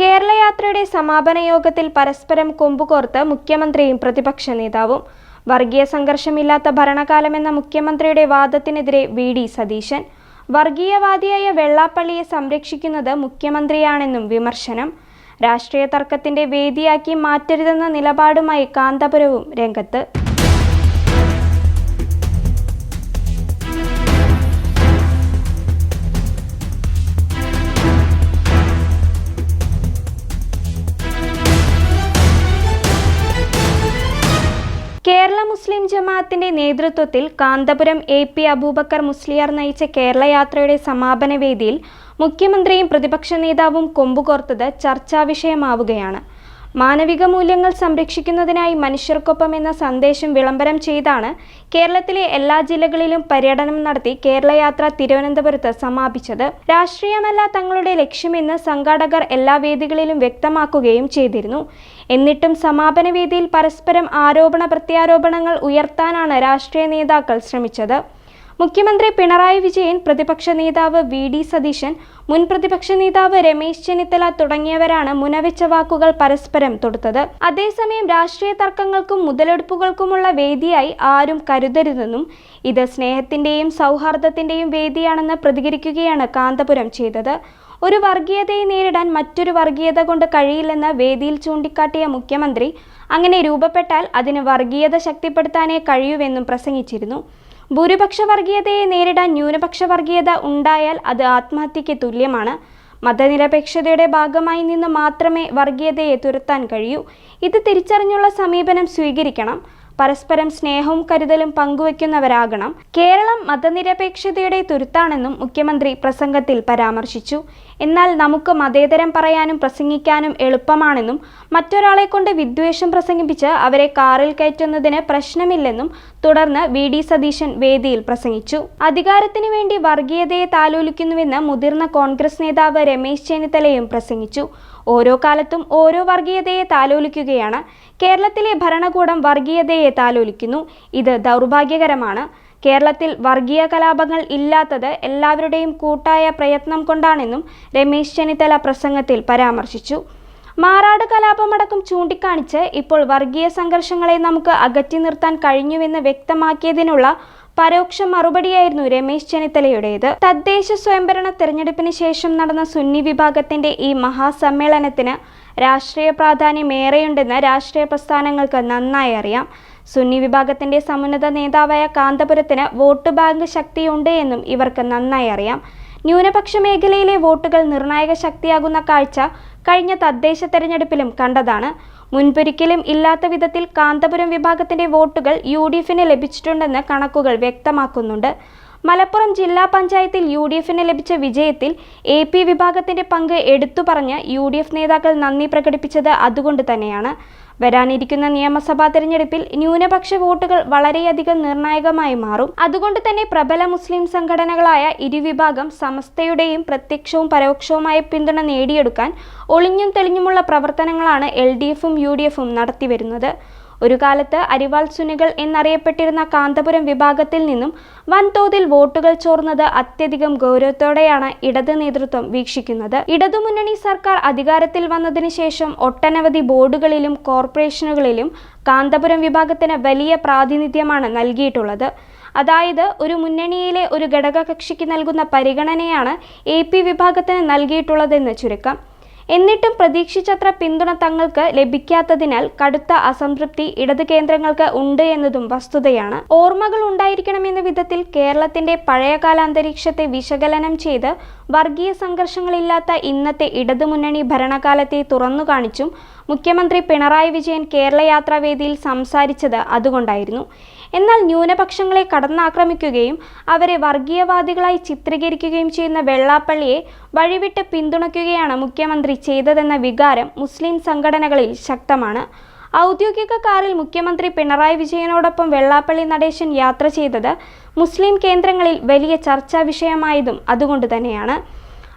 കേരളയാത്രയുടെ സമാപന യോഗത്തിൽ പരസ്പരം കൊമ്പുകോർത്ത് മുഖ്യമന്ത്രിയും പ്രതിപക്ഷ നേതാവും. വർഗീയ സംഘർഷമില്ലാത്ത ഭരണകാലമെന്ന മുഖ്യമന്ത്രിയുടെ വാദത്തിനെതിരെ വി ഡി സതീശൻ. വർഗീയവാദിയായ വെള്ളാപ്പള്ളിയെ സംരക്ഷിക്കുന്നത് മുഖ്യമന്ത്രിയാണെന്നും വിമർശനം. രാഷ്ട്രീയ തർക്കത്തിന്റെ വേദിയാക്കി മാറ്റരുതെന്ന നിലപാടുമായി കാന്തപുരവും രംഗത്ത്. കേരള മുസ്ലിം ജമാഅത്തിന്റെ നേതൃത്വത്തിൽ കാന്തപുരം എ പി അബൂബക്കർ മുസ്ലിയാർ നയിച്ച കേരള യാത്രയുടെ സമാപന വേദിയിൽ മുഖ്യമന്ത്രിയും പ്രതിപക്ഷ നേതാവും കൊമ്പുകോർത്തത് ചർച്ചാ വിഷയമാവുകയാണ്. മാനവിക മൂല്യങ്ങൾ സംരക്ഷിക്കുന്നതിനായി മനുഷ്യർക്കൊപ്പം എന്ന സന്ദേശം വിളംബരം ചെയ്താണ് കേരളത്തിലെ എല്ലാ ജില്ലകളിലും പര്യടനം നടത്തി കേരളയാത്ര തിരുവനന്തപുരത്ത് സമാപിച്ചത്. രാഷ്ട്രീയമല്ല തങ്ങളുടെ ലക്ഷ്യമെന്ന് സംഘാടകർ എല്ലാ വേദികളിലും വ്യക്തമാക്കുകയും ചെയ്തിരുന്നു. എന്നിട്ടും സമാപന വേദിയിൽ പരസ്പരം ആരോപണ പ്രത്യാരോപണങ്ങൾ ഉയർത്താനാണ് രാഷ്ട്രീയ നേതാക്കൾ ശ്രമിച്ചത്. മുഖ്യമന്ത്രി പിണറായി വിജയൻ പ്രതിപക്ഷ നേതാവ് വി ഡി സതീശൻ മുൻ പ്രതിപക്ഷ നേതാവ് രമേശ് ചെന്നിത്തല തുടങ്ങിയവരാണ് മുനവെച്ച വാക്കുകൾ പരസ്പരം തൊടുത്തത്. അതേസമയം രാഷ്ട്രീയ തർക്കങ്ങൾക്കും മുതലെടുപ്പുകൾക്കുമുള്ള വേദിയായി ആരും കരുതരുതെന്നും ഇത് സ്നേഹത്തിന്റെയും സൗഹാർദ്ദത്തിന്റെയും വേദിയാണെന്ന് പ്രതികരിക്കുകയാണ് കാന്തപുരം ചെയ്തത്. ഒരു വർഗീയതയെ നേരിടാൻ മറ്റൊരു വർഗീയത കൊണ്ട് കഴിയില്ലെന്ന് വേദിയിൽ ചൂണ്ടിക്കാട്ടിയ മുഖ്യമന്ത്രി അങ്ങനെ രൂപപ്പെട്ടാൽ അതിന് വർഗീയത ശക്തിപ്പെടുത്താനേ കഴിയൂവെന്നും പ്രസംഗിച്ചിരുന്നു. ഭൂരിപക്ഷ വർഗീയതയെ നേരിടാൻ ന്യൂനപക്ഷ വർഗീയത ഉണ്ടായാൽ അത് ആത്മഹത്യയ്ക്ക് തുല്യമാണ്. മതനിരപേക്ഷതയുടെ ഭാഗമായി നിന്ന് മാത്രമേ വർഗീയതയെ തുരത്താൻ കഴിയൂ. ഇത് തിരിച്ചറിഞ്ഞുള്ള സമീപനം സ്വീകരിക്കണം. പരസ്പരം സ്നേഹവും കരുതലും പങ്കുവയ്ക്കുന്നവരാകണം. കേരളം മതനിരപേക്ഷതയുടെ തുരുത്താണെന്നും മുഖ്യമന്ത്രി പ്രസംഗത്തിൽ പരാമർശിച്ചു. എന്നാൽ നമുക്ക് മതേതരം പറയാനും പ്രസംഗിക്കാനും എളുപ്പമാണെന്നും മറ്റൊരാളെ കൊണ്ട് വിദ്വേഷം പ്രസംഗിപ്പിച്ച് അവരെ കാറിൽ കയറ്റുന്നതിന് പ്രശ്നമില്ലെന്നും തുടർന്ന് വി ഡി സതീശൻ വേദിയിൽ പ്രസംഗിച്ചു. അധികാരത്തിനു വേണ്ടി വർഗീയതയെ താലോലിക്കുന്നുവെന്ന് മുതിർന്ന കോൺഗ്രസ് നേതാവ് രമേശ് ചെന്നിത്തലയും പ്രസംഗിച്ചു. ഓരോ കാലത്തും ഓരോ വർഗീയതയെ താലോലിക്കുകയാണ്. കേരളത്തിലെ ഭരണകൂടം വർഗീയതയെ താലോലിക്കുന്നു. ഇത് ദൗർഭാഗ്യകരമാണ്. കേരളത്തിൽ വർഗീയ കലാപങ്ങൾ ഇല്ലാത്തത് എല്ലാവരുടെയും കൂട്ടായ പ്രയത്നം കൊണ്ടാണെന്നും രമേശ് ചെന്നിത്തല പ്രസംഗത്തിൽ പരാമർശിച്ചു. മാറാട് കലാപമടക്കം ചൂണ്ടിക്കാണിച്ച് ഇപ്പോൾ വർഗീയ സംഘർഷങ്ങളെ നമുക്ക് അകറ്റി നിർത്താൻ കഴിഞ്ഞുവെന്ന് വ്യക്തമാക്കിയതിനുള്ള പരോക്ഷ മറുപടിയായിരുന്നു രമേശ് ചെന്നിത്തലയുടേത്. തദ്ദേശ സ്വയംഭരണ തെരഞ്ഞെടുപ്പിന് ശേഷം നടന്ന സുന്നി വിഭാഗത്തിന്റെ ഈ മഹാസമ്മേളനത്തിന് രാഷ്ട്രീയ പ്രാധാന്യമേറെയുണ്ടെന്ന് രാഷ്ട്രീയ പ്രസ്ഥാനങ്ങൾക്ക് നന്നായി അറിയാം. സുന്നി വിഭാഗത്തിന്റെ സമുന്നത നേതാവായ കാന്തപുരത്തിന് വോട്ട് ബാങ്ക് ശക്തിയുണ്ട് എന്നും ഇവർക്ക് നന്നായി അറിയാം. ന്യൂനപക്ഷ മേഖലയിലെ വോട്ടുകൾ നിർണായക ശക്തിയാകുന്ന കാഴ്ച കഴിഞ്ഞ തദ്ദേശ തെരഞ്ഞെടുപ്പിലും കണ്ടതാണ്. മുൻപൊരിക്കലും ഇല്ലാത്ത വിധത്തിൽ കാന്തപുരം വിഭാഗത്തിന്റെ വോട്ടുകൾ യു ഡി എഫിന് ലഭിച്ചിട്ടുണ്ടെന്ന് കണക്കുകൾ വ്യക്തമാക്കുന്നുണ്ട്. മലപ്പുറം ജില്ലാ പഞ്ചായത്തിൽ യു ഡി എഫിന് ലഭിച്ച വിജയത്തിൽ എ പി വിഭാഗത്തിന്റെ പങ്ക് എടുത്തു പറഞ്ഞ് യു ഡി എഫ് നേതാക്കൾ നന്ദി പ്രകടിപ്പിച്ചത് അതുകൊണ്ട് തന്നെയാണ്. വരാനിരിക്കുന്ന നിയമസഭാ തെരഞ്ഞെടുപ്പിൽ ന്യൂനപക്ഷ വോട്ടുകൾ വളരെയധികം നിർണായകമായി മാറും. അതുകൊണ്ട് തന്നെ പ്രബല മുസ്ലിം സംഘടനകളായ ഇരുവിഭാഗം സമസ്തയുടെയും പ്രത്യക്ഷവും പരോക്ഷവുമായ പിന്തുണ നേടിയെടുക്കാൻ ഒളിഞ്ഞും തെളിഞ്ഞുമുള്ള പ്രവർത്തനങ്ങളാണ് എൽ ഡി എഫും യു ഡി എഫും നടത്തിവരുന്നത്. ഒരു കാലത്ത് അരിവാൾ സുനികൾ എന്നറിയപ്പെട്ടിരുന്ന കാന്തപുരം വിഭാഗത്തിൽ നിന്നും വൻതോതിൽ വോട്ടുകൾ ചോർന്നത് അത്യധികം ഗൗരവത്തോടെയാണ് ഇടത് നേതൃത്വം വീക്ഷിക്കുന്നത്. ഇടതുമുന്നണി സർക്കാർ അധികാരത്തിൽ വന്നതിന് ശേഷം ഒട്ടനവധി ബോർഡുകളിലും കോർപ്പറേഷനുകളിലും കാന്തപുരം വിഭാഗത്തിന് വലിയ പ്രാതിനിധ്യമാണ് നൽകിയിട്ടുള്ളത്. അതായത് ഒരു മുന്നണിയിലെ ഒരു ഘടകകക്ഷിക്ക് നൽകുന്ന പരിഗണനയാണ് എ പി വിഭാഗത്തിന് നൽകിയിട്ടുള്ളതെന്ന് ചുരുക്കം. എന്നിട്ടും പ്രതീക്ഷിച്ചത്ര പിന്തുണ തങ്ങൾക്ക് ലഭിക്കാത്തതിനാൽ കടുത്ത അസംതൃപ്തി ഇടത് കേന്ദ്രങ്ങൾക്ക് ഉണ്ട് എന്നതും വസ്തുതയാണ്. ഓർമ്മകൾ ഉണ്ടായിരിക്കണമെന്ന വിധത്തിൽ കേരളത്തിന്റെ പഴയകാല അന്തരീക്ഷത്തെ വിശകലനം ചെയ്ത് വർഗീയ സംഘർഷങ്ങളില്ലാത്ത ഇന്നത്തെ ഇടതുമുന്നണി ഭരണകാലത്തെ തുറന്നു കാണിച്ചും മുഖ്യമന്ത്രി പിണറായി വിജയൻ കേരള യാത്രാവേദിയിൽ സംസാരിച്ചത് അതുകൊണ്ടായിരുന്നു. എന്നാൽ ന്യൂനപക്ഷങ്ങളെ കടന്നാക്രമിക്കുകയും അവരെ വർഗീയവാദികളായി ചിത്രീകരിക്കുകയും ചെയ്യുന്ന വെള്ളാപ്പള്ളിയെ വഴിവിട്ട് പിന്തുണയ്ക്കുകയാണ് മുഖ്യമന്ത്രി ചെയ്തതെന്ന വികാരം മുസ്ലിം സംഘടനകളിൽ ശക്തമാണ്. ഔദ്യോഗിക കാറിൽ മുഖ്യമന്ത്രി പിണറായി വിജയനോടൊപ്പം വെള്ളാപ്പള്ളി നടേശൻ യാത്ര ചെയ്തത് മുസ്ലിം കേന്ദ്രങ്ങളിൽ വലിയ ചർച്ചാ വിഷയമായതും അതുകൊണ്ട് തന്നെയാണ്.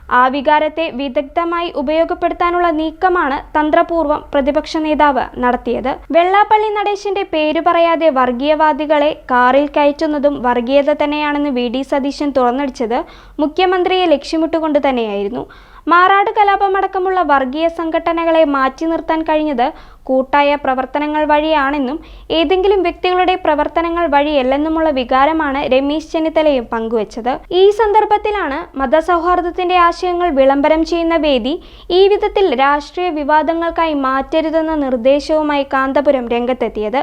ആ വികാരത്തെ വിദഗ്ധമായി ഉപയോഗപ്പെടുത്താനുള്ള നീക്കമാണ് തന്ത്രപൂർവം പ്രതിപക്ഷ നേതാവ് നടത്തിയത്. വെള്ളാപ്പള്ളി നടേശന്റെ പേര് പറയാതെ വർഗീയവാദികളെ കാറിൽ കയറ്റുന്നതും വർഗീയത തന്നെയാണെന്ന് വി. ഡി. സതീശൻ തുറന്നടിച്ചത് മുഖ്യമന്ത്രിയെ ലക്ഷ്യമിട്ടുകൊണ്ട് തന്നെയായിരുന്നു. മാറാട് കലാപമടക്കമുള്ള വർഗീയ സംഘടനകളെ മാറ്റി നിർത്താൻ കഴിഞ്ഞത് കൂട്ടായ പ്രവർത്തനങ്ങൾ വഴിയാണെന്നും ഏതെങ്കിലും വ്യക്തികളുടെ പ്രവർത്തനങ്ങൾ വഴിയല്ലെന്നുമുള്ള വികാരമാണ് രമേശ് ചെന്നിത്തലയും പങ്കുവച്ചത്. ഈ സന്ദർഭത്തിലാണ് മതസൗഹാർദ്ദത്തിന്റെ ആശയങ്ങൾ വിളംബരം ചെയ്യുന്ന വേദി ഈ വിധത്തിൽ രാഷ്ട്രീയ വിവാദങ്ങൾക്കായി മാറ്റരുതെന്ന നിർദ്ദേശവുമായി കാന്തപുരം രംഗത്തെത്തിയത്.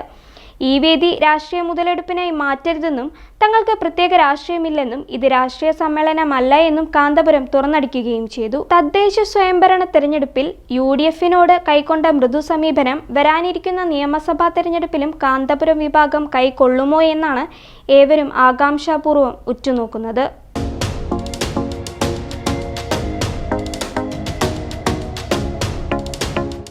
ഈ വേദി രാഷ്ട്രീയ മുതലെടുപ്പിനായി മാറ്റരുതെന്നും തങ്ങൾക്ക് പ്രത്യേക രാഷ്ട്രീയമില്ലെന്നും ഇത് രാഷ്ട്രീയ സമ്മേളനമല്ല എന്നും കാന്തപുരം തുറന്നടിക്കുകയും ചെയ്തു. തദ്ദേശ സ്വയംഭരണ തെരഞ്ഞെടുപ്പിൽ യു ഡി എഫിനോട് കൈക്കൊണ്ട മൃദു സമീപനം വരാനിരിക്കുന്ന നിയമസഭാ തെരഞ്ഞെടുപ്പിലും കാന്തപുരം വിഭാഗം കൈക്കൊള്ളുമോ എന്നാണ് ഏവരും ആകാംക്ഷാപൂർവം ഉറ്റുനോക്കുന്നത്.